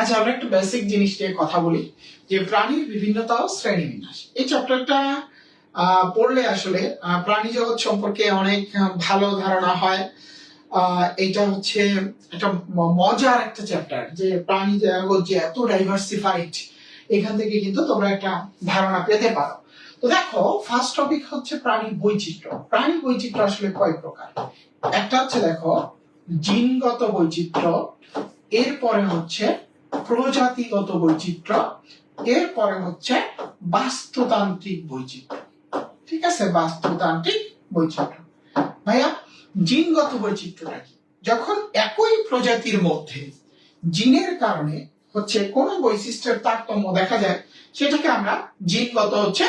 আচ্ছা আমরা একটু বেসিক জিনিস নিয়ে কথা বলি, যে প্রাণীর বিভিন্নতা ও শ্রেণি বিন্যাস। এই চ্যাপ্টারটা পড়লে আসলে প্রাণী জগৎ সম্পর্কে অনেক ভালো ধারণা হয়। এটা হচ্ছে একটা মজার একটা চ্যাপ্টার যে প্রাণী জগৎ যে এত ডাইভার্সিফাইড এখান থেকে কিন্তু তোমরা একটা ধারণা পেতে পারো। তো দেখো ফার্স্ট টপিক হচ্ছে প্রাণী বৈচিত্র্য। প্রাণী বৈচিত্র্য আসলে কয় প্রকার? একটা হচ্ছে দেখো, জিনগত বৈচিত্র্য, এরপরে হচ্ছে প্রজাতিগত বৈচিত্র্য। এরপরে হচ্ছে বাস্তুতান্ত্রিক বৈচিত্র্য। ঠিক আছে? বাস্তুতান্ত্রিক বৈচিত্র্য। ভাইয়া, জিনগত বৈচিত্র্যটা কি? যখন একই প্রজাতির মধ্যে জিনের কারণে হচ্ছে কোন বৈশিষ্ট্যের তারতম্য দেখা যায়, সেটাকে আমরা জিনগত হচ্ছে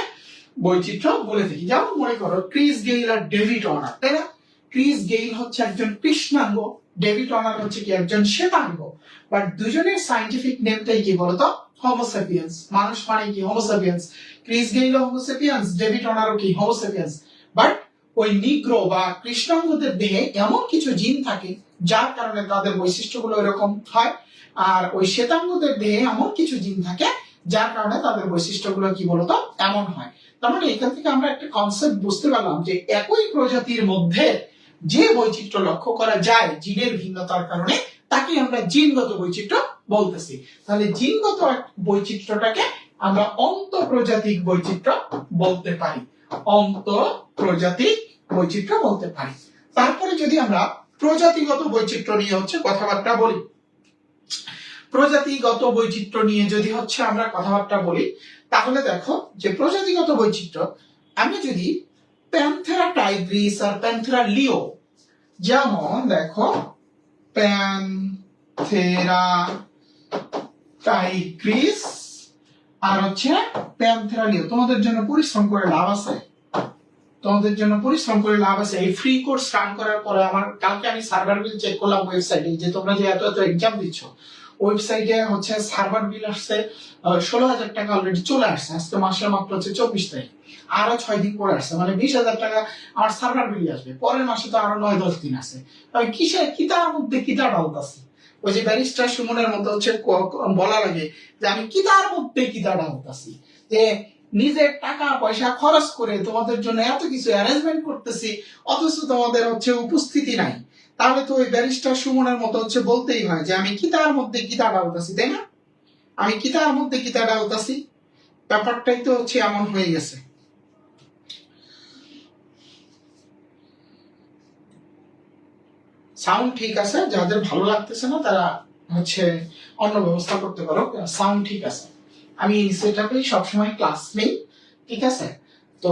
বৈচিত্র্য বলে থাকি। যেমন মনে করো, ক্রিস গেইল আর ডেভিড অনার তাই না? ক্রিস গেইল হচ্ছে একজন কৃষ্ণাঙ্গ। ডেভিড অনার হচ্ছে কি একজন শ্বেতাঙ্গ? বাট দুজনের সাইন্টিফিক নেমটাই কি বলতো? হোমোসেপিয়েন্স মানুষ মানে কি? ক্রিস গেইল ডেভিড কি? বাট ওই নিগ্রো বা কৃষ্ণাঙ্গদের দেহে এমন কিছু জিন থাকে, যার কারণে তাদের বৈশিষ্ট্যগুলো এরকম হয়। আর ওই শ্বেতাঙ্গদের দেহে এমন কিছু জিন থাকে, যার কারণে তাদের বৈশিষ্ট্যগুলো কি বলতো? এমন হয়। তার মানে এখান থেকে আমরা একটা কনসেপ্ট বুঝতে পারলাম যে একই প্রজাতির মধ্যে যে বৈচিত্র্য লক্ষ্য করা যায় জিনের ভিন্নতার কারণে তাকে আমরা জিনগত বৈচিত্র্য বলতেছি। তাহলে জিনগত বৈচিত্র্যটাকে আমরা অন্ত প্রজাতিক বৈচিত্র্য বলতে পারি। অন্ত প্রজাতিক বৈচিত্র্য বলতে পারি। তারপরে যদি আমরা প্রজাতিগত বৈচিত্র্য নিয়ে হচ্ছে কথাবার্তা বলি। প্রজাতিগত বৈচিত্র্য নিয়ে যদি হচ্ছে আমরা কথাবার্তা বলি, তাহলে দেখো যে প্রজাতিগত বৈচিত্র্য, আমি যদি প্যান্থেরা টাইগ্রিস আর প্যান্থেরা লিও যেমন দেখো প্যান্থেরা টাইগ্রিস আর হচ্ছে প্যান্থেরা লিও তোমাদের জন্য পরিশ্রম করে লাভ আছে। তোমাদের জন্য পরিশ্রম করে লাভ আছে। এই ফ্রি কোর্স রান করার পরে আমার, কালকে আমি সার্ভার বিল চেক করলাম ওয়েবসাইটে যে তোমরা যে এত এত এক্সাম দিচ্ছ। ওয়েবসাইটে হচ্ছে সার্ভার বিল আসছে ষোলো হাজার টাকা অলরেডি চলে আসছে। আজকে মাসের মাত্র হচ্ছে চব্বিশ তারিখ। আরও ছয় দিন পরে আসছে মানে বিশ হাজার টাকা আমার সার্ভার বিল আসবে। পরের মাসে তো আরও নয়, দশ দিন আছে। আমি কিসে কিতার মধ্যে কিতা ডালতাছি ওই যে ব্যারিস্টার সুমনের মতো হচ্ছে বলা লাগে যে আমি কিতার মধ্যে কিতা ডালতাছি যে নিজের টাকা, পয়সা খরচ করে তোমাদের জন্য এত কিছু অ্যারেঞ্জমেন্ট করতেছি, অথচ তোমাদের হচ্ছে উপস্থিতি নাই। তাহলে তো ওই ব্যারিস্টার সুমনের মতো হচ্ছে বলতেই হয় যে, আমি কিতার মধ্যে কিতা ডালতাছি তাই না? আমি কিতার মধ্যে কিতা ডালতাছি ব্যাপারটাই তো হচ্ছে এমন হয়ে গেছে। সাউন্ড ঠিক আছে, যাদের ভালো লাগতেছে না, তারা হচ্ছে অন্য ব্যবস্থা করতে পারো। সাউন্ড ঠিক আছে। আমি সেটাতেই সবসময় ক্লাস নেই, ঠিক আছে? তো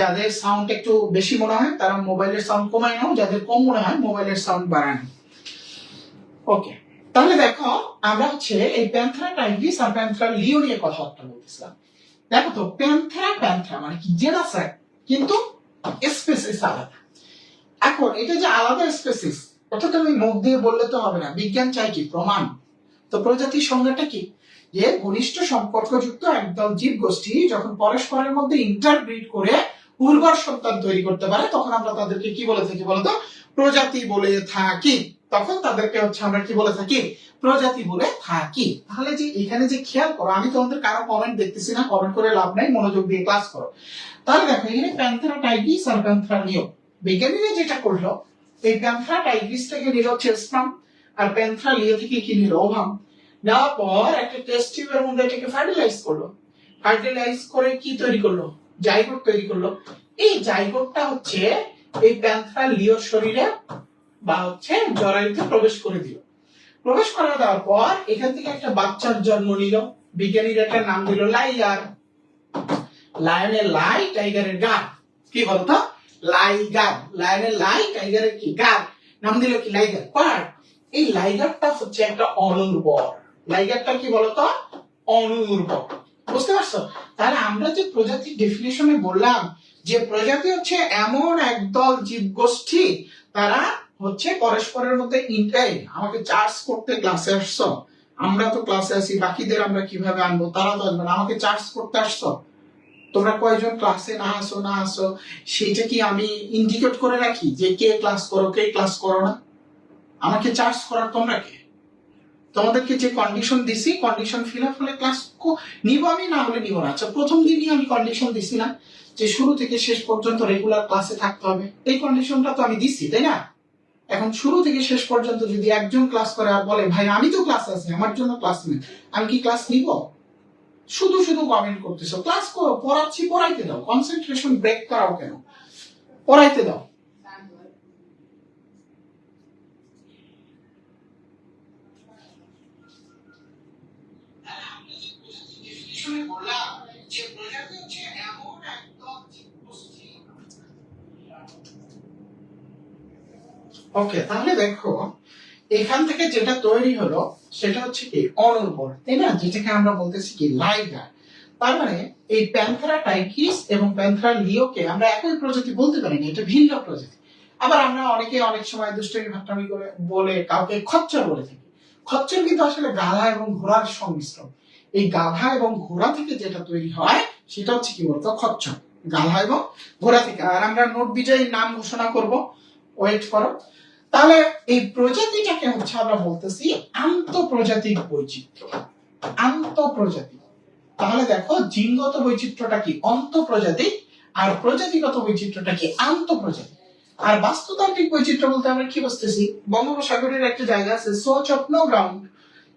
যাদের সাউন্ড একটু বেশি মনে হয়, তারা মোবাইলের সাউন্ড কমায় নাও, যাদের কম মনে হয় মোবাইলের সাউন্ড বাড়ায় নাও। ওকে তাহলে দেখো, আমরা হচ্ছে এই প্যান্থরা টাইগ্রিস আর প্যান্থরা লিও নিয়ে কথাবার্তা বলতেছিলাম। দেখো তো, প্যান্থরা প্যান্থরা মানে কি? জেনাস কিন্তু স্পেসিস আলাদা। এখন, এটা যে আলাদা স্পেসিস অর্থাৎ আমি মুখ দিয়ে বললে তো হবে না। বিজ্ঞান চাই কি? প্রমাণ। তো প্রজাতির সংজ্ঞাটা কি? যে ঘনিষ্ঠ সম্পর্কযুক্ত একদল জীব গোষ্ঠী যখন পরস্পরের মধ্যে ইন্টারব্রিড করে উর্বর সন্তান তৈরি করতে পারে, তখন আমরা তাদেরকে কি বলে থাকি বলতো? প্রজাতি বলে থাকি। তখন তাদেরকে হচ্ছে আমরা কি বলে থাকি? প্রজাতি বলে থাকি। তাহলে যে এখানে যে খেয়াল করো, আমি তোমাদের কারও কমেন্ট দেখতেছি না কমেন্ট করে লাভ নাই, মনোযোগ দিয়ে ক্লাস করো। তাহলে দেখো, এখানে প্যান্থেরা টাইগ্রিস আর প্যান্থেরা নিও বিজ্ঞানীরা যেটা করল, এই প্যান্থেরা টাইগ্রিস থেকে নিল হচ্ছে স্পাম আর প্যান্থেরা লিও থেকে কি নিল? ওভাম নেওয়ার পর একটা টেস্ট মধ্যে এটাকে ফার্টিলাইজ করল। ফার্টিলাইজ করে কি তৈরি করল? জাইগোট তৈরি করল। এই জাইগোটটা হচ্ছে এই লিওর শরীরে বা হচ্ছে জরায়ুতে প্রবেশ করে দিল। প্রবেশ করে দেওয়ার পর এখান থেকে একটা বাচ্চার জন্ম নিল। বিজ্ঞানীর একটা নাম দিল লাইগার। লায়নের লাই টাইগারের গার। কি বলতো? লাইগার লায়নের লাই টাইগারের কি? গার। নাম দিল কি? লাইগার বাট এই লাইগারটা হচ্ছে একটা অনুর্বর লাইগারটা কি বলতো? অনুর্বর। বুঝতে পারছ? তাহলে আমরা যে প্রজাতির ডেফিনেশনে বললাম, যে প্রজাতি হচ্ছে এমন একদল জীবগোষ্ঠী, তারা হচ্ছে পরস্পরের মধ্যে ইন্টাই আমাকে চার্জ করতে ক্লাসে আসছো? আমরা তো ক্লাসে আসি বাকিদের আমরা কীভাবে আনব? তারা তো আসবে না, আমাকে চার্জ করতে আসছো? তোমরা কয়জন ক্লাসে না আসো না আসো। সেটা কি আমি ইন্ডিকেট করে রাখি? যে কে ক্লাস করো, কে ক্লাস করো না? আমাকে চার্জ করার তোমরা কে? তোমাদেরকে যে কন্ডিশন দিছি কন্ডিশন ফিল আপ হলে ক্লাস নিব আমি, না হলে নিব না। আচ্ছা প্রথম দিনই আমি কন্ডিশন দিছি না যে শুরু থেকে শেষ পর্যন্ত রেগুলার ক্লাসে থাকতে হবে। এই কন্ডিশনটা তো আমি দিছি, তাই না? এখন শুরু থেকে শেষ পর্যন্ত যদি একজন ক্লাস করে আর বলে, ভাই, আমি তো ক্লাস আছি, আমার জন্য ক্লাস নেই, আমি কি ক্লাস নিব? শুধু শুধু কমেন্ট করতেছো। ক্লাস করো, পড়াচ্ছি, পড়াইতে দাও। কনসেন্ট্রেশন ব্রেক করাও কেন? পড়াইতে দাও। ওকে তাহলে দেখো, এখান থেকে যেটা তৈরি হলো, সেটা হচ্ছে কি, অনুর্বর, তাই না? যেটাকে আমরা বলতেছি কি, লাইগার। তার মানে এই প্যান্থারা টাইকিস এবং প্যান্থারা লিওকে আমরা একই প্রজাতি বলতে পারি না, এটা ভিন্ন প্রজাতি। আবার আমরা অনেকে অনেক সময় দুষ্টামি ভাট্টামি করে বলে কাউকে খচ্চর বলে থাকি। খচ্চর কিন্তু আসলে গাধা এবং ঘোড়ার সংমিশ্রণ। এই গাধা এবং ঘোড়া থেকে যেটা তৈরি হয়, সেটা হচ্ছে কি বলতো, খচ্চর। গাধা এবং ঘোড়া থেকে। আর আমরা নোট বিজয়ীর নাম ঘোষণা করব। ওয়েট করো। তাহলে এই প্রজাতিটাকে হচ্ছে আমরা বলতেছি আন্তঃপ্রজাতিক বৈচিত্র্য। আন্তঃপ্রজাতি। তাহলে দেখো, জিনগত বৈচিত্র্যটা কি? অন্তঃপ্রজাতিক আর প্রজাতিগত বৈচিত্র্যটা কি? আন্তঃপ্রজাতি। আর বাস্তুতান্ত্রিক বৈচিত্র্য বলতে আমরা কি বুঝতেছি? বঙ্গোপসাগরের একটা জায়গা আছে সোচ অফ নো গ্রাউন্ড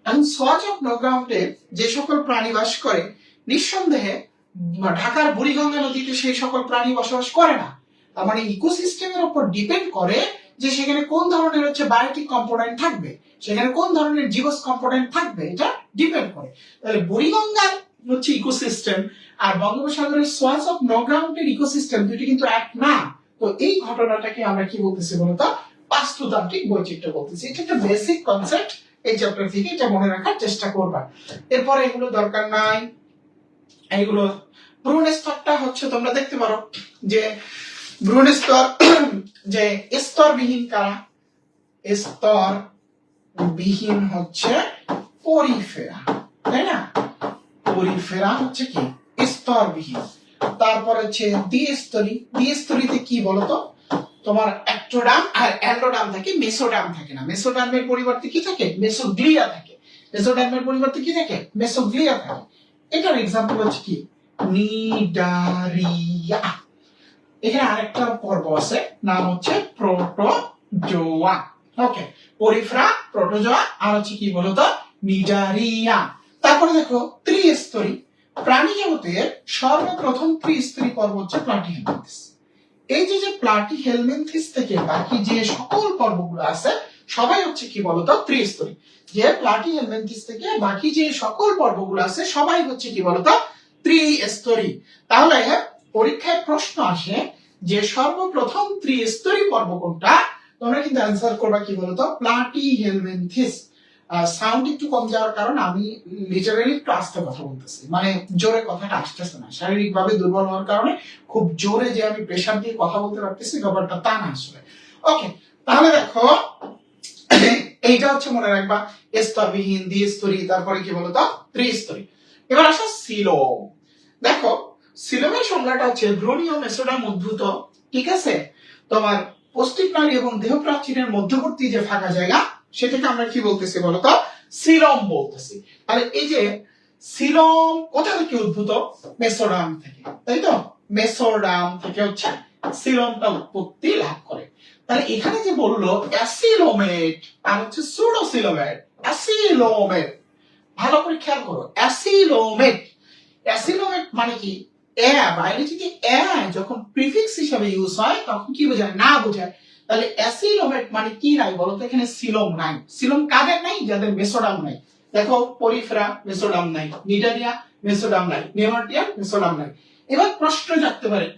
এখন সোচ অফ নো গ্রাউন্ডে যে সকল প্রাণী বাস করে, নিঃসন্দেহে ঢাকার বুড়িগঙ্গা নদীতে সেই সকল প্রাণী বসবাস করে না। তার মানে ইকোসিস্টেমের উপর ডিপেন্ড করে যে সেখানে কোন ধরনের হচ্ছে বায়োটিক কম্পোনেন্ট থাকবে, সেখানে কোন ধরনের জীবস কম্পোনেন্ট থাকবে, এটা ডিপেন্ড করে। তাহলে বুড়িগঙ্গার হচ্ছে ইকোসিস্টেম আর বঙ্গোপসাগরের সোয়াস অফ নো গ্রাউন্ডের ইকোসিস্টেম দুটি কিন্তু এক না। তো এই ঘটনাটাকে আমরা কি বলতেছি বলতো? বাস্তুতান্ত্রিক বৈচিত্র্য বলতেছি। এটা একটা বেসিক কনসেপ্ট এই চ্যাপ্টার থেকে এটা মনে রাখার চেষ্টা করবা। এরপর এগুলো দরকার নাই। এগুলো ভ্রূণ স্তরটা হচ্ছে তোমরা দেখতে পারো যে ভ্রূণ স্তর, যে স্তরবিহীন কারা? স্তর বিহীন হচ্ছে পরিফেরা, তাই না? পরিফেরা হচ্ছে কি? স্তরবিহীন। তারপর হচ্ছে দ্বিস্তরী। দ্বিস্তরীতে কি বলতো? তোমার অ্যাক্টোডাম আর অ্যান্ডোডাম থাকে, মেসোডাম থাকে না। মেসোডামের পরিবর্তে কি থাকে? মেসোগ্লিয়া থাকে। মেসোডামের পরিবর্তে কি থাকে? মেসোগ্লিয়া থাকে। এটার এক্সাম্পল হচ্ছে কি? নিডারিয়া। এখানে আরেকটা পর্ব আছে, নাম হচ্ছে প্রোটোজোয়া। ওকে পরিফ্রা, প্রোটোজোয়া, আর হচ্ছে কি বলতো? নিডারিয়া তারপরে দেখো, ত্রিস্তরী। প্রাণী জগতের সর্বপ্রথম ত্রিস্তরী পর্ব হচ্ছে প্লাটিহেলমিনথিস এই যে যে প্লাটিহেলমিনথিস থেকে বাকি যে সকল পর্বগুলো আছে, সবাই হচ্ছে কি বলতো? ত্রিস্তরী। যে প্লাটিহেলমিনথিস থেকে বাকি যে সকল পর্বগুলো আছে, সবাই হচ্ছে কি বলতো? ত্রিস্তরী। তাহলে পরীক্ষায় প্রশ্ন আসে যে সর্বপ্রথম ত্রিস্তরী পর্ব কোনটা? তোমরা কিন্তু অ্যান্সার করবা কি বলতো? প্লাটি হেলমেন্থিস সাউন্ড একটু কম যাওয়ার কারণ আমি লিটারালি একটু আস্তে কথা বলতেছি। মানে জোরে কথাটা আসতেছে না। শারীরিক ভাবে দুর্বল হওয়ার কারণে খুব জোরে যে আমি প্রেশার দিয়ে কথা বলতে পারতেছি, ব্যাপারটা তা না আসলে। ওকে তাহলে দেখো, এইটা হচ্ছে মনে রাখবা, স্তরবিহীন দ্বিস্তরী, তারপরে কি বলতো? ত্রিস্তরী। এবার আসো সিলোম দেখো সিলোমের সংজ্ঞাটা হচ্ছে ভ্রূণীয় মেসোডাম উদ্ভূত, ঠিক আছে? তোমার পৌষ্টিক নালী এবং দেহ প্রাচীরের মধ্যবর্তী যে ফাঁকা জায়গা, সেটাকে আমরা কি বলতেছি বলতো? সিলম বলতেছি। তাহলে এই যে সিলম কোথা থেকে উদ্ভূত? মেসোডাম থেকে, তাই তো? মেসোডাম থেকে হচ্ছে সিলমটা উৎপত্তি লাভ করে। তাহলে এখানে যে বলল, অ্যাসিলোমেট, আর হচ্ছে সুডোসিলোমেট অ্যাসিলোমেট। ভালো করে খেয়াল করো, অ্যাসিলোমেট। অ্যাসিলোমেট মানে কি? এ বায়োলজিতে এ যখন প্রিফিক্স হিসাবে ইউজ হয়, তখন কি বোঝায়? না বোঝায়। তাহলে অ্যাসিলোমেট মানে কি নাই বলতো এখানে সিলোম নাই। সিলোম কাদের নাই? যাদের মেসোডাম নাই। দেখো পরিফেরা মেসোডাম নাই। নিডারিয়া মেসোডাম নাই। নেমাটিয়া মেসোডাম নাই। এবার প্রশ্ন জাগতে পারে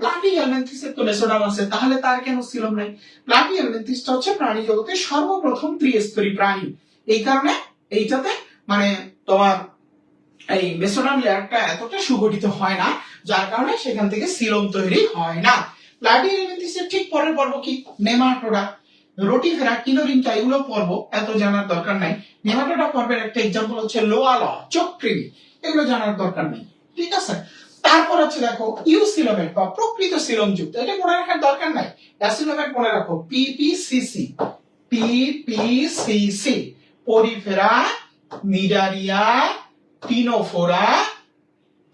প্লাটি এলমেন্থিসের তো মেসোডাম আছে, তাহলে তার কেন সিলোম নাই? প্লাটি এলমেন্থিসটা হচ্ছে প্রাণী জগতের সর্বপ্রথম ত্রিস্তরী প্রাণী। এই কারণে এইটাতে মানে তোমার এই মেসোডাম লেয়ারটা এতটা সুগঠিত হয় না, যার কারণে সেখান থেকে সিলোম তৈরি হয় না। প্লাটি এলিমেন্টিসের ঠিক পরের পর্ব কি? নেমাটোডা। রোটিফেরা কিনোরিনটা এগুলো পর্ব এত জানার দরকার নাই। নেমাটোডা পর্বের একটা এক্সাম্পল হচ্ছে লোয়াল চক্রিমি এগুলো জানার দরকার নেই। ঠিক আছে? তারপর হচ্ছে দেখো, ইউসিলোমেট বা প্রকৃত সিলোম যুক্ত। এটা মনে রাখার দরকার নাই। অ্যাসিলোমেট মনে রাখো PPCC PPCC Porifera Cnidaria Ctenophora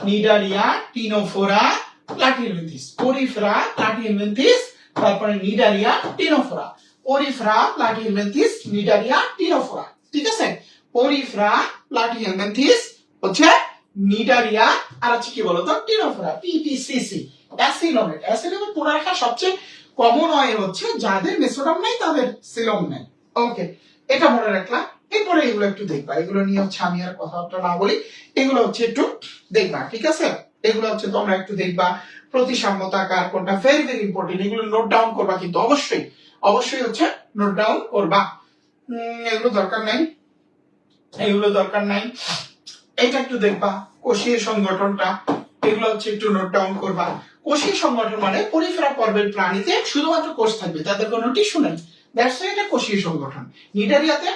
Cnidaria Ctenophora Platyhelminthes Porifera Platyhelminthes তারপরে Cnidaria Ctenophora Porifera Platyhelminthes Cnidaria Ctenophora ঠিক আছে? পরিফেরা প্লাটিহেলমিনথিস হচ্ছে নিডারিয়া আর হচ্ছে কি বলতো? টিনোফোরা পিপিসিসি অ্যাসিলোমেট অ্যাসিলোমেট মনে রাখা সবচেয়ে কমন হয় হচ্ছে যাদের মেসোডাম নাই, তাদের সিলোম নাই। ওকে, এটা মনে রাখলাম। এরপরে এগুলো একটু দেখবা। এগুলো নিয়ে হচ্ছে আমি আর কথাবার্তা না বলি। এগুলো হচ্ছে একটু দেখবা, ঠিক আছে? এগুলো হচ্ছে তোমরা একটু দেখবা। প্রতিসাম্যতা কার কোনটা? ভেরি ভেরি ইম্পর্টেন্ট এগুলো নোট ডাউন করবা কিন্তু অবশ্যই। অবশ্যই হচ্ছে নোট ডাউন করবা। এগুলো দরকার নাই। এগুলো দরকার নাই। এটা একটু দেখবা, কোষীয় সংগঠনটা। এগুলো হচ্ছে একটু নোট ডাউন করবা। কোষীয় সংগঠন মানে পরিফেরা পর্বের প্রাণীতে শুধুমাত্র কোষ থাকবে, তাদের কোনো টিস্যু নেই। দ্যাটস এটা কোষীয় সংগঠন। নিডারিয়াতে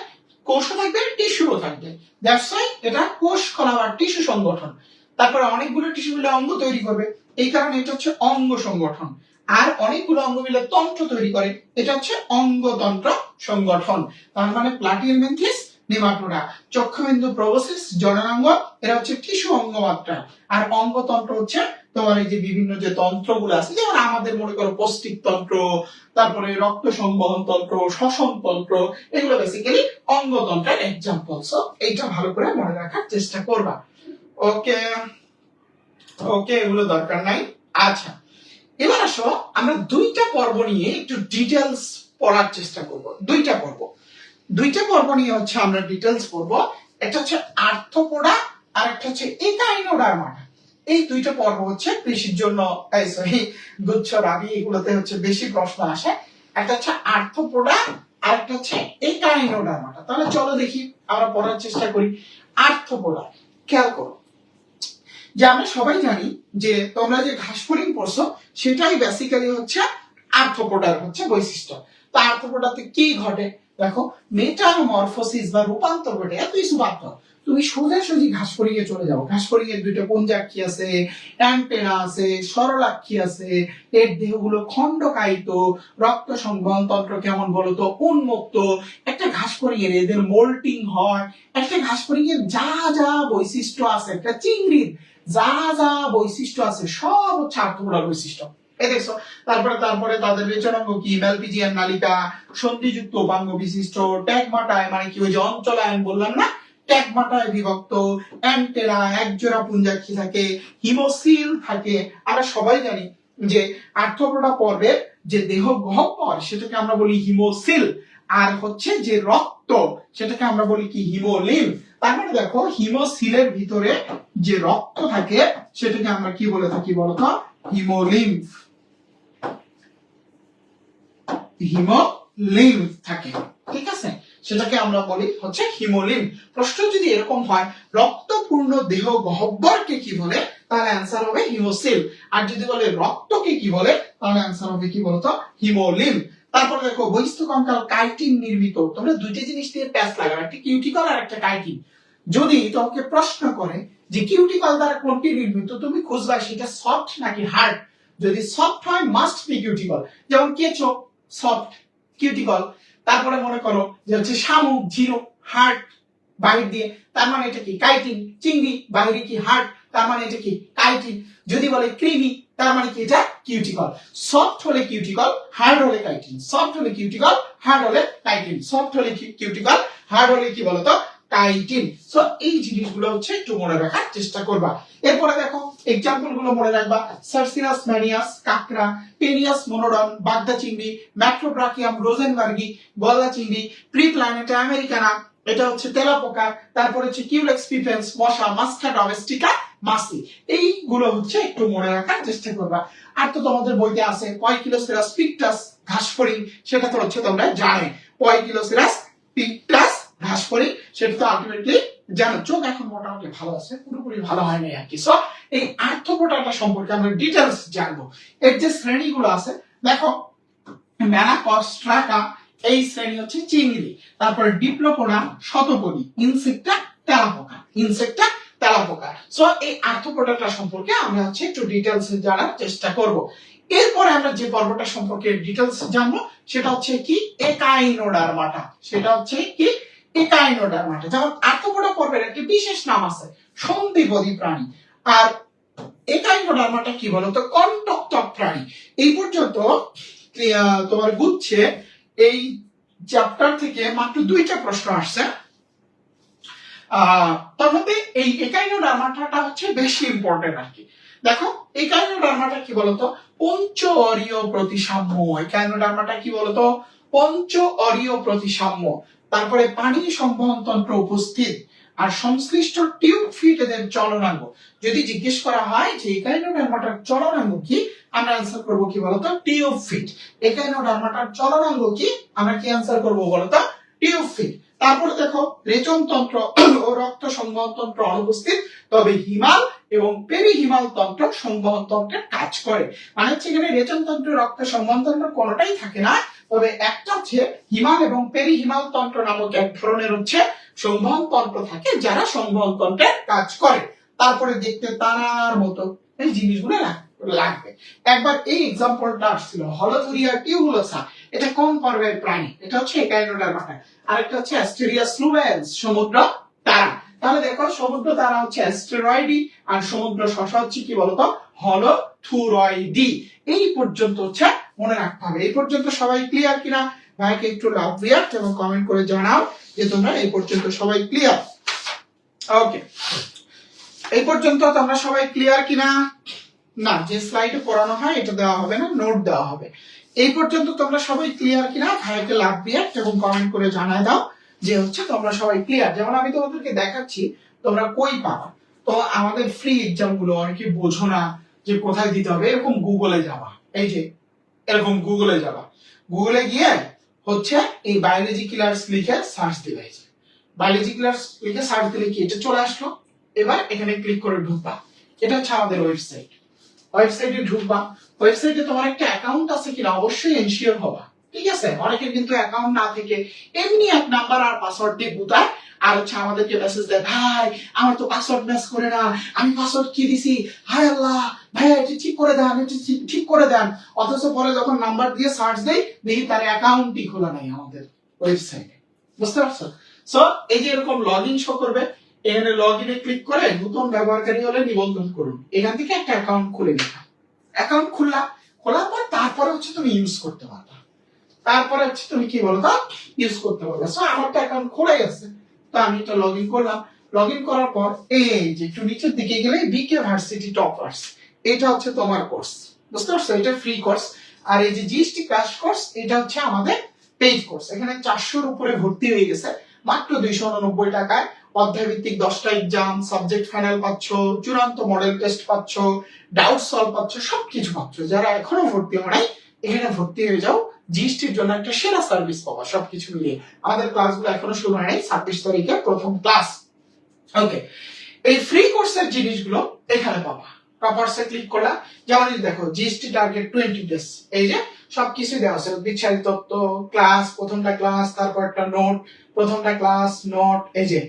কোষও থাকবে, টিস্যুও থাকবে। দ্যাটস এটা কোষ কলা বা টিস্যু সংগঠন। তারপরে অনেকগুলো টিস্যু মিলে অঙ্গ তৈরি করবে। এই কারণে এটা হচ্ছে অঙ্গ সংগঠন। আর অনেকগুলো অঙ্গ মিলে তন্ত্র তৈরি করে। এটা হচ্ছে অঙ্গতন্ত্র সংগঠন। তার মানে প্লাটিহেলমিনথিস নেমাটোডা। চক্ষুবিন্দু প্রবোসিস, জননাঙ্গ, এরা হচ্ছে টিস্যু অঙ্গ মাত্রা আর অঙ্গতন্ত্র হচ্ছে তোমার এই যে বিভিন্ন যে তন্ত্রগুলো আছে, যেমন আমাদের মনে করো পৌষ্টিক তন্ত্র, তারপরে রক্ত সংবহন তন্ত্র, শ্বসন তন্ত্র, এগুলো বেসিক্যালি অঙ্গতন্ত্রের এক্সাম্পল সো এইটা ভালো করে মনে রাখার চেষ্টা করবা। ওকে ওকে, এগুলো দরকার নাই। আচ্ছা এবার আসো, আমরা দুইটা পর্ব নিয়ে একটু ডিটেলস পড়ার চেষ্টা করব। দুইটা পর্ব। দুইটা পর্ব নিয়ে হচ্ছে আমরা ডিটেলস পড়ব। একটা হচ্ছে আর্থপোডা আর একটা হচ্ছে একাইনোডার্মাটা এই দুইটা পর্ব হচ্ছে কৃষির জন্য সরি গুচ্ছ, রাবি, এগুলোতে হচ্ছে বেশি প্রশ্ন আসে। একটা হচ্ছে আর্থপোডা আর একটা হচ্ছে একাইনোডার্মাটা তাহলে চলো দেখি, আমরা পড়ার চেষ্টা করি। আর্থপোডা খেয়াল করো। যে আমরা সবাই জানি যে তোমরা যে ঘাস ফড়িং পড়ছো, সেটাই বেসিক্যালি হচ্ছে আর্থপোডার হচ্ছে বৈশিষ্ট্য। তো আর্থপোডাতে কি ঘটে? দেখো মেটামরফোসিস বা রূপান্তর ঘটে এতই সুবাত্য তুমি সোজাসুজি ঘাস ফড়িংয়ে চলে যাও। ঘাস ফড়িং দুইটা পঞ্জাক্ষী আছে? অ্যান্টেনা আছে, সরলাক্ষী আছে। এর দেহগুলো খণ্ডকায়িত, রক্ত সংবহন তন্ত্র কেমন বলতো? উন্মুক্ত। একটা ঘাস এর এদের মোল্টিং হয়। একটা ঘাস ফড়িং যা যা বৈশিষ্ট্য আছে, একটা চিংড়ির যা যা বৈশিষ্ট্য আছে, সব হচ্ছে আর্থপোডার বৈশিষ্ট্য। দেখছ তারপরে তারপরে তাদের রেচনাঙ্গ কি? নালিকা, সন্ধিযুক্ত বিশিষ্ট, ট্যাগমাটায় মানে কি ওই যে বললাম না? ট্যাগমাটায় বিভক্ত, অ্যান্টেরা, একজোড়া থাকে হিমোসিল থাকে। আমরা সবাই জানি যে যে দেহ গহ্বর, সেটাকে আমরা বলি হিমোসিল আর হচ্ছে যে রক্ত, সেটাকে আমরা বলি কি? হিমোলিম তার মানে দেখো হিমোসিলের ভিতরে যে রক্ত থাকে, সেটাকে আমরা কি বলে থাকি বলতো? হিমোলিম হিমোলিম থাকে, ঠিক আছে? সেটাকে আমরা বলি হচ্ছে হিমোলিম প্রশ্ন যদি এরকম হয়, রক্তপূর্ণ দেহ গহ্বরকে কি বলে? তাহলে অ্যান্সার হবে হিমোসিল। আর যদি বলে রক্তকে কি বলে? তাহলে অ্যান্সার হবে কি বলতো? হিমোলিম তারপরে দেখো বহিস্থ কঙ্কাল কাইটিন নির্মিত। তোমরা দুইটা জিনিস দিয়ে প্যাচ লাগাবে একটা কিউটিকল আর একটা কাইটিন। যদি তোমাকে প্রশ্ন করে যে কিউটিকল দ্বারা কোনটি নির্মিত, তুমি খুঁজবা সেটা সফট নাকি হার্ড? যদি সফট হয় মাস্ট বি কিউটিকল। যেমন কেঁচো সফট কিউটিকল তারপরে মনে করো যে হচ্ছে শামুক, ঝিনুক হার্ট বাহির দিয়ে, তার মানে এটা কি? কাইটিন চিংড়ি, বাহিরে কি? হার্ট তার মানে এটা কি? কাইটিন যদি বলে ক্রিমি তার মানে কি এটা? কিউটিকল সফট হলে কিউটিকল হার্ড হলে কাইটিন সফট হলে কিউটিকল হার্ড হলে কাইটিন সফট হলে কিউটিকল হার্ড হলে কি বলতো? কাইটিন সো এই জিনিসগুলো হচ্ছে একটু মনে রাখার চেষ্টা করবা। এরপরে দেখো এক্সাম্পলগুলো মনে রাখবা। সার্সিনাস ম্যানিয়াস কাকড়া মোনোডন বাগদা চিংড়ি রোজেনবার্গি গলদা চিংড়ি আমেরিকানা এটা হচ্ছে হচ্ছে কিউলেক্স পিপেন্স মশা মাস্কা মাসি এইগুলো হচ্ছে একটু মনে রাখার চেষ্টা করবা। আর তো তোমাদের বইতে আছে পয়কিলোসেরাস পিকটাস ঘাসফড়িং, সেটা তো হচ্ছে তোমরা জানে পয়কিলোসেরাস পিকটাস ঘাসফড়িং সেটা তো আলটিমেটলি জানো চোখ এখন মোটামুটি ভালো আছে, পুরোপুরি ভালো হয় নাই আর কি। সো এই আর্থপোটাটা সম্পর্কে আমরা ডিটেলস জানব। এর যে শ্রেণীগুলো আছে, দেখো ম্যানাকস্ট্রাকা এই শ্রেণি হচ্ছে চিংড়ি, তারপরে ডিপ্লোপোডা শতপদী ইনসেক্টা তেলাপোকা ইনসেক্টা তেলাপোকা সো এই আর্থপোটাটা সম্পর্কে আমরা হচ্ছে একটু ডিটেলস জানার চেষ্টা করব। এরপরে আমরা যে পর্বটা সম্পর্কে ডিটেলস জানব, সেটা হচ্ছে কি একাইনোডার্মাটা সেটা হচ্ছে কি একাইনোডার্মাটা যেমন আর্থপোডা পর্বের একটি বিশেষ নাম আছে সন্ধিপদী প্রাণী। আর একাইনোডার্মাটা কি বলতো? প্রাণী। এই পর্যন্ত তোমার এই চ্যাপ্টার থেকে মাত্র দুইটা প্রশ্ন আসছে। তার মধ্যে এই হচ্ছে বেশি ইম্পর্টেন্ট আর কি। দেখো একাইনোডার্মাটা কি বলতো? পঞ্চ অরীয় প্রতিসাম্য। একাইনোডার্মাটা কি বলতো? পঞ্চ অরীয় প্রতিসাম্য। তারপরে পানি সংবহন তন্ত্র উপস্থিত। আর সংশ্লিষ্ট টিউব ফিট এদের চলনাঙ্গ। যদি জিজ্ঞেস করা হয় যে একাইনোডার্মাটার চলনাঙ্গ কি? আমরা অ্যান্সার করব কি বলতো? Tube fit. একাইনোডার্মাটার চলনাঙ্গ কি? আমরা কি অ্যান্সার করব বলতো? Tube feet. তারপরে দেখো, রেচন তন্ত্র ও রক্ত সংবহন তন্ত্র অনুপস্থিত। তবে হিমাল এবং পেরি হিমাল তন্ত্র সংবহন তন্ত্রের কাজ করে। মানে হচ্ছে এখানে রেচন তন্ত্র রক্ত সংবহন তন্ত্র কোনোটাই থাকে না। তবে একটা হচ্ছে হিমাল এবং পেরি হিমাল তন্ত্র নামক এক ধরনের হচ্ছে সংবহন তন্ত্র থাকে যারা সংবহন তন্ত্রের কাজ করে। তারপরে দেখতে তারার মতো। এই জিনিসগুলো লাগ- লাগবে। একবার এই এক্সাম্পলটা আসছিল হলধুরিয়া টিউবুলোসা এটা কোন পর্বের প্রাণী? এটা হচ্ছে একাইনোডার্মাটা আরেকটা হচ্ছে অ্যাস্টেরিয়া স্লুভেন্স সমুদ্র তারা। তাহলে দেখো, সমুদ্র তারা হচ্ছে অ্যাস্টেরয়েডি আর সমুদ্র শশা হচ্ছে কি বলতো? হলথুরয়েডি এই পর্যন্ত হচ্ছে মনে রাখতে হবে। এই পর্যন্ত সবাই ক্লিয়ার কিনা? ভাইকে একটু লাভ রিয়াক্ট এবং কমেন্ট করে জানাও যে তোমরা এই পর্যন্ত সবাই ক্লিয়ার ওকে এই পর্যন্ত তোমরা সবাই ক্লিয়ার কিনা? না, যে স্লাইডে পড়ানো হয়, এটা দেওয়া হবে না নোট দেওয়া হবে। এই পর্যন্ত তোমরা সবাই ক্লিয়ার কিনা? ভাইকে লাভ রিয়াক্ট এবং কমেন্ট করে জানায় দাও যে হচ্ছে তোমরা সবাই ক্লিয়ার যেমন আমি তোমাদেরকে দেখাচ্ছি, তোমরা কই পাবা? তো আমাদের ফ্রি এক্সামগুলো অনেকে বোঝো না যে কোথায় দিতে হবে, এরকম গুগলে যাওয়া এই যে এরকম গুগলে যাবা। গুগলে গিয়ে হচ্ছে এই বায়োলজি কিলার্স লিখে সার্চ দিবে বায়োলজি কিলার্স লিখে সার্চ দিলে কি এটা চলে আসলো? এবার এখানে ক্লিক করে ঢুকবা। এটা হচ্ছে আমাদের ওয়েবসাইট ওয়েবসাইটে ঢুকবা। ওয়েবসাইটে তোমার একটা অ্যাকাউন্ট আছে কিনা? অবশ্যই এনশিওর হবা। ঠিক আছে? অনেকের কিন্তু অ্যাকাউন্ট না থেকে এমনি এক নাম্বার আর পাসওয়ার্ড দিয়ে গুতায়। আর হচ্ছে আমাদেরকে মেসেজ দেয়, ভাই, আমার তো পাসওয়ার্ড ম্যাচ করে না। আমি পাসওয়ার্ড কি দিছি? হায় আল্লাহ! ভাই এটি ঠিক করে দেন, এটি ঠিক- করে দেন। অথচ পরে যখন নাম্বার দিয়ে সার্চ দেই, দেখি তার অ্যাকাউন্টই খোলা নাই আমাদের ওয়েবসাইটে বুঝতে পারছ? সো এই যে এরকম লগ ইন শো করবে, এখানে লগ ইনে ক্লিক করে নতুন ব্যবহারকারী হলে নিবন্ধন করুন। এখান থেকে একটা অ্যাকাউন্ট খুলে নিবা অ্যাকাউন্ট খুললা খোলার পর তারপরে হচ্ছে তুমি ইউজ করতে পারবা। তারপরে হচ্ছে তুমি কি বলতো ইউজ করতে পারবে সো আমার তো অ্যাকাউন্ট খোলাই আছে তো আমি এটা লগ ইন করলাম। লগ ইন করার পর, এই যে একটু নিচের দিকে গেলে বিকে ভার্সিটি টপার্স এটা হচ্ছে তোমার কোর্স বুঝতে পারছ? এটা ফ্রি কোর্স আর এই যে জিএসটি ক্র্যাশ কোর্স এটা হচ্ছে আমাদের পেইড কোর্স এখানে চারশোর উপরে ভর্তি হয়ে গেছে। মাত্র দুইশো উননব্বই টাকায়। অধ্যায় ভিত্তিক দশটা এক্সাম সাবজেক্ট ফাইনাল পাচ্ছ, চূড়ান্ত মডেল টেস্ট পাচ্ছ ডাউট সলভ পাচ্ছ, সবকিছু পাচ্ছ। যারা এখনও ভর্তি হয় এখানে ভর্তি হয়ে যাও। জিএসটির জন্য একটা সেরা সার্ভিস পাবা, সবকিছু মিলিয়ে। আমাদের ক্লাসগুলো এখনও শুরু হয়নি, ছাব্বিশ তারিখে প্রথম ক্লাস ওকে এই ফ্রি কোর্সের জিনিসগুলো এখানে পাবা। টপার্সে ক্লিক করলা, যেমন দেখো, জিএসটি টার্গেট টোয়েন্টি ডেজ এই যে সবকিছু দেওয়া আছে বিচ্ছারিত তত্ত্ব ক্লাস প্রথমটা ক্লাস তারপর একটা নোট প্রথমটা ক্লাস নোট এই যে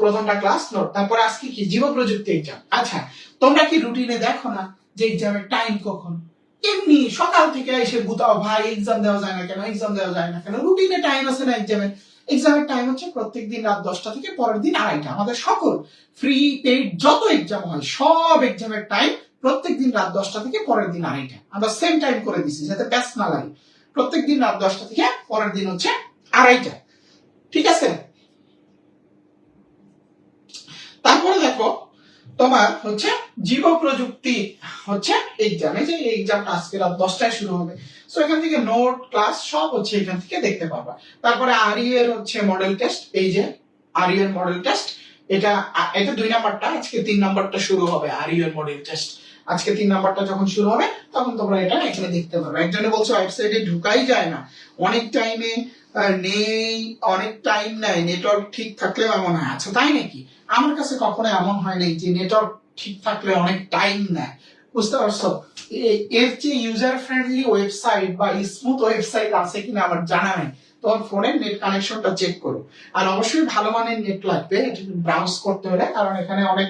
প্রথমটা ক্লাস নোট তারপর আজকে কি? জীব প্রযুক্তি এক্সাম আচ্ছা তোমরা কি রুটিনে দেখো না যে এক্সামের টাইম কখন? এমনি সকাল থেকে এসে গুতাও ভাই এক্সাম দেওয়া যায় না কেন? এক্সাম দেওয়া যায় না কেন? রুটিনে টাইম আছে না এক্সামের এক্সামের টাইম হচ্ছে প্রত্যেক দিন রাত দশটা থেকে পরের দিন আড়াইটা। আমাদের সকল ফ্রি পেইড যত এক্সাম হয়, সব এক্সামের টাইম প্রত্যেক দিন রাত দশটা থেকে পরের দিন আড়াইটা। আমরা সেম টাইম করে দিছি, যাতে ব্যাস না লাগে। প্রত্যেক দিন রাত দশটা থেকে পরের দিন হচ্ছে আড়াইটা। ঠিক আছে? তারপরে দেখো তোমার হচ্ছে জীব প্রযুক্তি হচ্ছে এক্সাম এই যে এক্সামটা আজকে রাত দশটায় শুরু হবে। সো এখান থেকে নোট ক্লাস সব হচ্ছে এখান থেকে দেখতে পারবা। তারপরে আরিউ এর হচ্ছে মডেল টেস্ট এই যে আরিউ এর মডেল টেস্ট এটা এটা দুই নাম্বারটা, আজকে তিন নাম্বারটা শুরু হবে আরিউ এর মডেল টেস্ট আজকে তিন নাম্বারটা যখন শুরু হবে, তখন তোমরা এটা এখানে দেখতে পারবে। একজনে বলছো ওয়েবসাইটে ঢুকাই যায় না। অনেক টাইমে নেই, অনেক টাইম নেয় নেটওয়ার্ক ঠিক থাকলেও এমন হয়। আচ্ছা তাই নাকি? আমার কাছে কখনো এমন হয় নাই যে নেটওয়ার্ক ঠিক থাকলে অনেক টাইম নেয়। বুঝতে পারছ? এর যে ইউজার ফ্রেন্ডলি ওয়েবসাইট বা স্মুথ ওয়েবসাইট আছে কিনা আমার জানা নেই। তোমার ফোনের নেট কানেকশনটা চেক করো। আর অবশ্যই ভালো মানের নেট লাগবে ব্রাউজ করতে হলে, কারণ এখানে অনেক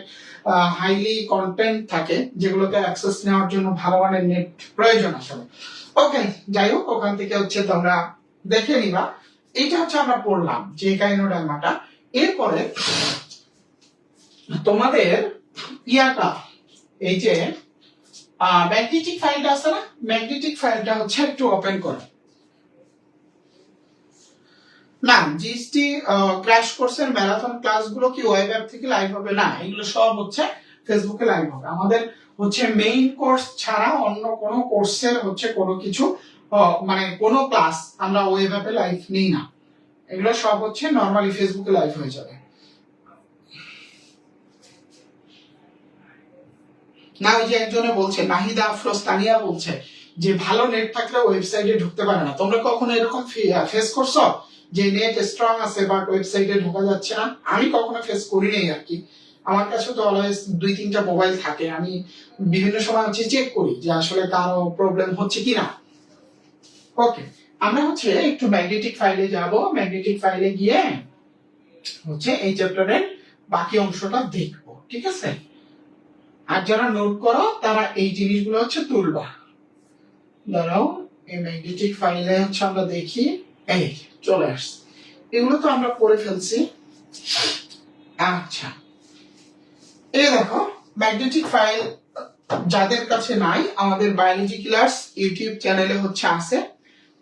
হাইলি কন্টেন্ট থাকে যেগুলোকে অ্যাক্সেস নেওয়ার জন্য ভালো মানের নেট প্রয়োজন আসলে। ওকে যাই হোক, ওখান থেকে হচ্ছে তোমরা দেখে নিবা। এইটা হচ্ছে আমরা পড়লাম যে কাইনোডার্মাটা এরপরে তোমাদের ইয়াটা, এই যে ম্যাগনেটিক ফাইলটা আছে না? ম্যাগনেটিক ফাইলটা হচ্ছে একটু ওপেন করো। না, জিএসটি ক্র্যাশ কোর্সের ম্যারাথন ক্লাসগুলো কি ওয়েব অ্যাপ থেকে লাইভ হবে? না, এগুলো সব হচ্ছে ফেসবুকে লাইভ হবে। আমাদের হচ্ছে মেইন কোর্স ছাড়া অন্য কোনো কোর্সের হচ্ছে কোনো কিছু মানে কোনো ক্লাস আমরা ওয়েব অ্যাপে লাইভ নিই না। এগুলো সব হচ্ছে নর্মালি ফেসবুকে লাইভ হয়ে যাবে। না, ওই যে একজনে বলছে, নাহিদা আফরোজ তানিয়া বলছে যে, ভালো নেট থাকলে ওয়েবসাইটে ঢুকতে পারে না। তোমরা কখনো এরকম ফেস করছ? যে নেট স্ট্রং আছে বাট ওয়েবসাইটে ঢোকা যাচ্ছে না? আমি কখনো ফেস করি নাই আর কি। আমার কাছে তো অলওয়েজ দুই, তিনটা মোবাইল থাকে। আমি বিভিন্ন সময় হচ্ছে চেক করি যে, আসলে কারও প্রবলেম হচ্ছে কিনা। ওকে আমরা হচ্ছে একটু ম্যাগনেটিক ফাইলে যাব। ম্যাগনেটিক ফাইলে গিয়ে হচ্ছে এই চ্যাপ্টারের বাকি অংশটা দেখব, ঠিক আছে? আর যারা নোট করো, তারা এই জিনিসগুলো হচ্ছে তুলবা। দাঁড়াও এই ম্যাগনেটিক ফাইলে হচ্ছে আমরা দেখি, এই চলে আসছে। এগুলো তো আমরা করে ফেলছি। আচ্ছা। এই দেখো ম্যাগনেটিক ফাইল যাদের কাছে নাই, আমাদের বায়োলজি ক্লাস ইউটিউব চ্যানেলে হচ্ছে আছে।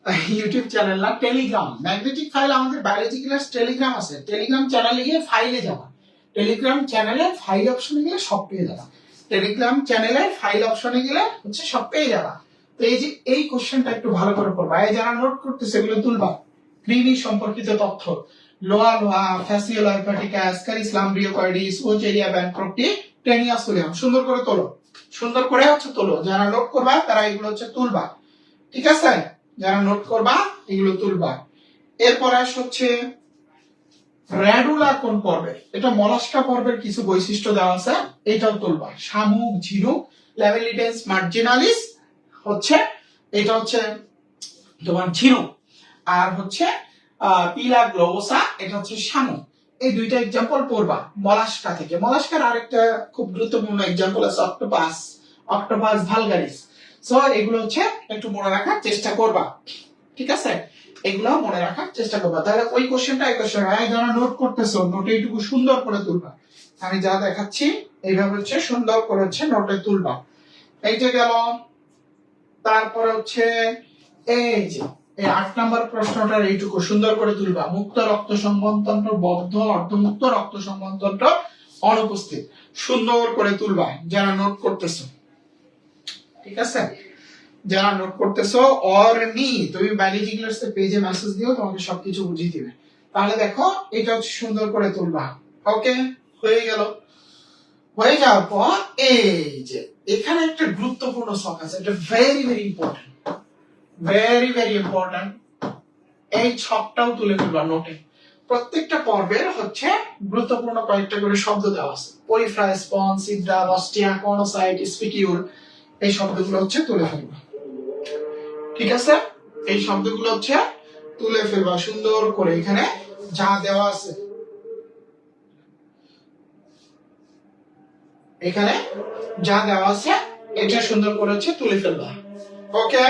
ইউটিউব চ্যানেল না টেলিগ্রাম ম্যাগনেটিক ফাইল আমাদের বায়োলজি ক্লাস টেলিগ্রাম আছে। টেলিগ্রাম চ্যানেলে গিয়ে ফাইলে যাবা। টেলিগ্রাম চ্যানেলে ফাইল অপশনে গেলে সব পেয়ে যাবা। টেলিগ্রাম চ্যানেলে ফাইল অপশনে গেলে হচ্ছে সব পেয়ে যাবা। তো এই যে, এই কোশ্চেনটা একটু ভালো করে পড়বা। এই যারা নোট করতে সেগুলো তুলবা। কৃমি সম্পর্কিত তথ্য। Loa loa Fasciola hepatica Ascaris lumbricoides Wuchereria bancrofti Taenia solium সুন্দর করে তোলো। সুন্দর করে হচ্ছে তোলো। যারা নোট করবা, তারা এগুলো হচ্ছে তুলবা। ঠিক আছে? যারা নোট করবা, এগুলো তুলবা। এরপরে হচ্ছে র্যাডুলা কোন পর্বে? এটা মলাস্কা পর্বের কিছু বৈশিষ্ট্য দেওয়া আছে, এটাও তুলবা। শামুক, ঝিনুক ল্যাভেলিডেন্স মার্জিনালিস, হচ্ছে, এটা হচ্ছে তোমার ঝিনুক। আর হচ্ছে পিলা গ্লোবোসা, এটা হচ্ছে শামুক। এই দুইটা এক্সাম্পল পড়বা, মলাস্কা থেকে। মলাস্কার আরেকটা খুব গুরুত্বপূর্ণ এক্সাম্পল আছে, অক্টোপাস। Octopus vulgaris. সো এগুলো হচ্ছে একটু মনে রাখার চেষ্টা করবা। ঠিক আছে? এগুলো মনে রাখার চেষ্টা করবা। তাহলে ওই কোশ্চেনটা, এই কোশ্চেন যারা নোট করতেছো নোটে এইটুকু সুন্দর করে তুলবা। আমি যা দেখাচ্ছি, এইভাবে হচ্ছে সুন্দর করে হচ্ছে নোটে তুলবা। এইটা গেল, তারপরে হচ্ছে, এই যে, এই আট নাম্বার প্রশ্নটার এইটুকু সুন্দর করে তুলবা। মুক্ত রক্ত সংবহনতন্ত্র বদ্ধ, অর্ধমুক্ত রক্ত সংবহনতন্ত্র অনুপস্থিত। সুন্দর করে তুলবা, যারা নোট করতেছো। ঠিক আছে? যারা নোট করতেছো অর নি তুমি বায়োলজি ক্লাসে পেজে মেসেজ দিও, তোমাকে সবকিছু বুঝিয়ে দিবে। তাহলে দেখো, এটা হচ্ছে সুন্দর করে তুলবা। ওকে হয়ে গেল। হয়ে যাওয়ার পর, এই যে, এখানে একটা গুরুত্বপূর্ণ শখ আছে, এটা very very important very very important এই ছকটাও তুলে তুলবা নোটে প্রত্যেকটা পর্বের হচ্ছে গুরুত্বপূর্ণ কয়েকটা করে শব্দ দেওয়া আছে। পরিফ্রা স্পন্স সিড্রা রস্টিয়া কর্নোসাইট স্পিকিউল এই শব্দগুলো হচ্ছে তুলে ফেলবা। ঠিক আছে? এই শব্দগুলো হচ্ছে তুলে ফেলবা। সুন্দর করে এখানে যা দেওয়া আছে। এখানে যা দেওয়া আছে, এটা সুন্দর করে হচ্ছে তুলে ফেলবা। ওকে?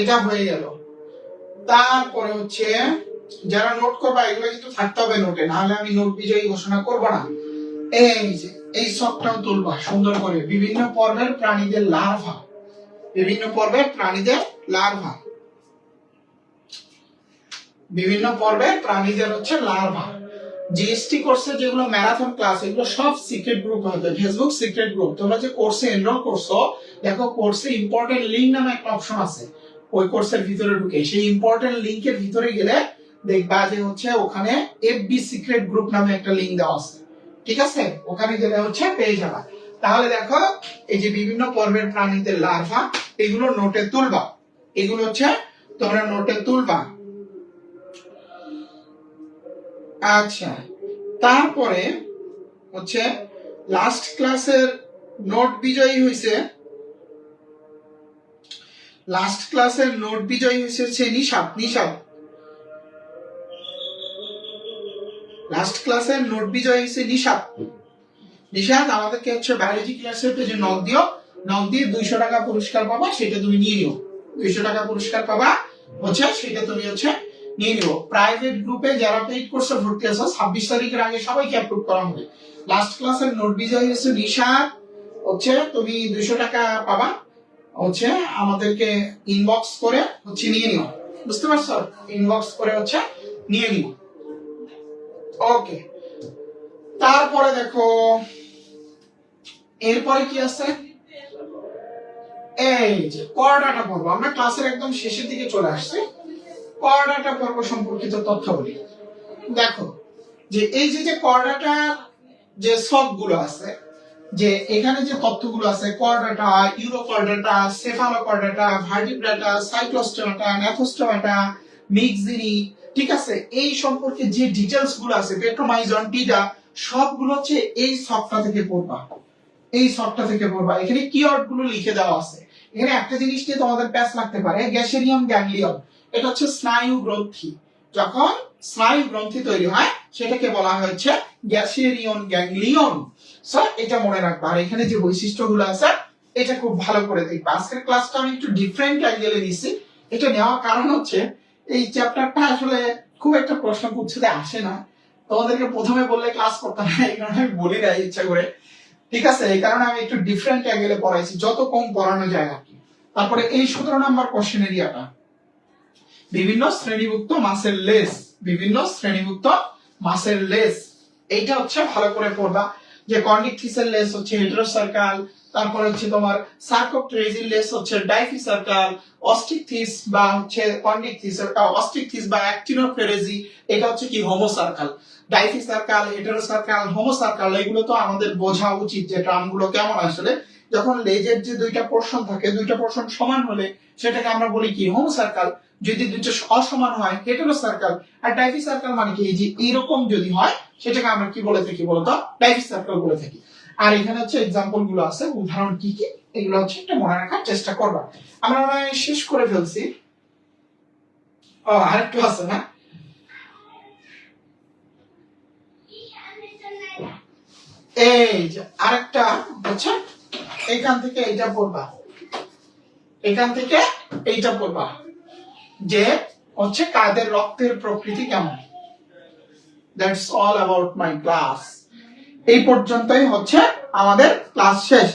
এটা হয়ে গেল। তারপরে হচ্ছে যারা নোট করবা, এগুলো কিন্তু থাকতে হবে নোটে নাহলে আমি নোট বিজয়ী ঘোষণা করব না। এই যে এই সবটাও তুলবা, সুন্দর করে। বিভিন্ন পর্বের প্রাণীদের লার্ভা। বিভিন্ন পর্বের প্রাণীদের লার্ভা। বিভিন্ন পর্বের প্রাণীদের হচ্ছে লার্ভা। জিএসটি কোর্সে যেগুলো ম্যারাথন ক্লাস এগুলো সব সিক্রেট গ্রুপ হবে ফেসবুক সিক্রেট গ্রুপ তোমরা যে কোর্সে এনরোল করছ, দেখো কোর্সে ইম্পর্টেন্ট লিঙ্ক নামে একটা অপশন আছে। ওই কোর্সের ভিতরে ঢুকে। সেই ইম্পর্টেন্ট লিঙ্কের ভিতরে গেলে দেখবা যে হচ্ছে ওখানে এফবি সিক্রেট গ্রুপ নামে একটা লিঙ্ক দেওয়া আছে। ঠিক আছে? ওখানে গেলে হচ্ছে পেয়ে যাবা। তাহলে দেখো, এই যে বিভিন্ন পর্বের প্রাণীদের লার্ভা এগুলো নোটে তুলবা। এগুলো হচ্ছে তোমরা নোটে তুলবা। আচ্ছা তারপরে হচ্ছে লাস্ট ক্লাসের নোট বিজয়ী হয়েছে লাস্ট ক্লাসের নোট বিজয়ী হয়েছে হচ্ছে নিশাদ লাস্ট ক্লাসের নোট বিজয় হয়েছে নিশাদ নিশাদ আমাদেরকে হচ্ছে বায়োলজি ক্লাসের পেজে নক দিও নক দিয়ে দুইশো টাকা পুরস্কার পাবা, সেটা তুমি নিয়ে নিও। দুইশো টাকা পুরস্কার পাবা, হচ্ছে সেটা তুমি হচ্ছে নিয়ে নিব প্রাইভেট গ্রুপে যারা পেইড কোর্সে ভর্তি আছে, ছাব্বিশ তারিখের আগে সবাইকে অ্যাপ্রুভ করা হবে। লাস্ট ক্লাসের নোট বিজয় হচ্ছে নিশাদ হচ্ছে তুমি দুইশো টাকা পাবা, হচ্ছে আমাদেরকে ইনবক্স করে হচ্ছে নিয়ে নিও। বুঝতে পারছ? ইনবক্স করে হচ্ছে নিয়ে নিও। ওকে তারপরে দেখো, এরপরে কি আছে? এই যে করডাটা পর্ব আমরা ক্লাসের একদম শেষের দিকে চলে আসছি। করডাটা পর্ব সম্পর্কিত দেখো, যে এই যে যে করডাটার যে সবগুলো আছে, যে এখানে যে তথ্যগুলো আছে Chordata Urochordata Cephalochordata Vertebrata Cyclostomata Myxini ঠিক আছে? এই সম্পর্কে যে ডিটেলসগুলো আছে পেট্রোমাইজন টিটা সবগুলো হচ্ছে এই সফটটা থেকে পড়বা। এই সফটটা থেকে পড়বা। এখানে কিওয়ার্ডগুলো লিখে দেওয়া আছে। এখানে একটা জিনিস নিয়ে তোমাদের প্যাস লাগতে পারে গ্যাসেরিয়াম গ্যাংলিয়ন এটা হচ্ছে স্নায়ু গ্রন্থি। যখন স্নায়ু গ্রন্থি তৈরি হয়, সেটাকে বলা হয়েছে গ্যাসেরিয়ন গ্যাংলিয়ন স্যার এটা মনে রাখবা। আর এখানে যে বৈশিষ্ট্যগুলো আছে, এটা খুব ভালো করে দেখবা। আজকের ক্লাসটা আমি একটু ডিফারেন্ট অ্যাঙ্গেলে নিছি। এটা নেওয়ার কারণ হচ্ছে এই চ্যাপ্টারটা আসলে খুব একটা প্রশ্ন কুচ্ছতে আসে না। তোমাদেরকে প্রথমে বললে ক্লাস করতাম না, এই কারণে আমি বলি না ইচ্ছা করে। ঠিক আছে, এই কারণে আমি একটু ডিফারেন্ট অ্যাঙ্গেলে পড়াইছি, যত কম পড়ানো যায় আর কি। তারপরে এই সতেরো নাম্বার কোশ্চেন এরিয়াটা বিভিন্ন শ্রেণীভুক্ত মাসের লেস বিভিন্ন শ্রেণীভুক্ত মাসের লেস এইটা হচ্ছে ভালো করে পড়বা যে কর্নিক থিসের লেস হচ্ছে হেটেরোসার্কাল তারপর হচ্ছে তোমার সার্কোট্রেজির লেস হচ্ছে ডাইফি সার্কাল অস্টিক বা হচ্ছে কর্নিক থিস অস্টিক বা অ্যাক্টিনোক্লেরেজি এটা হচ্ছে কি হোমোসার্কাল ডাইফি সার্কাল হেটেরোসার্কাল হোমোসার্কাল এগুলো তো আমাদের বোঝা উচিত যে টার্মগুলো কেমন আসলে। যখন লেজের যে দুইটা পোর্শন থাকে, দুইটা পোর্শন সমান হলে সেটাকে আমরা বলি কি হোমোসার্কাল যদি দুটো অসমান হয় হেটেরো সার্কেল আর ডাইফি সার্কেল মানে কি? এই যে এরকম যদি হয়, সেটাকে আমরা কি বলে থাকি বলতো? ডাইফি সার্কেল বলে থাকি। আর এখানে হচ্ছে এক্সাম্পলগুলো আছে, উদাহরণ কি কি? এগুলো হচ্ছে একটা মনে রাখার চেষ্টা করবা। আমরা শেষ করে ফেলছি। আরেকটু আছে না? এই যে আরেকটা হচ্ছে এখান থেকে এইটা পড়বা। এখান থেকে এইটা পড়বা। যে হচ্ছে কাদের রক্তের প্রকৃতি কেমন? That's all about my class এই পর্যন্তই হচ্ছে আমাদের ক্লাস শেষ।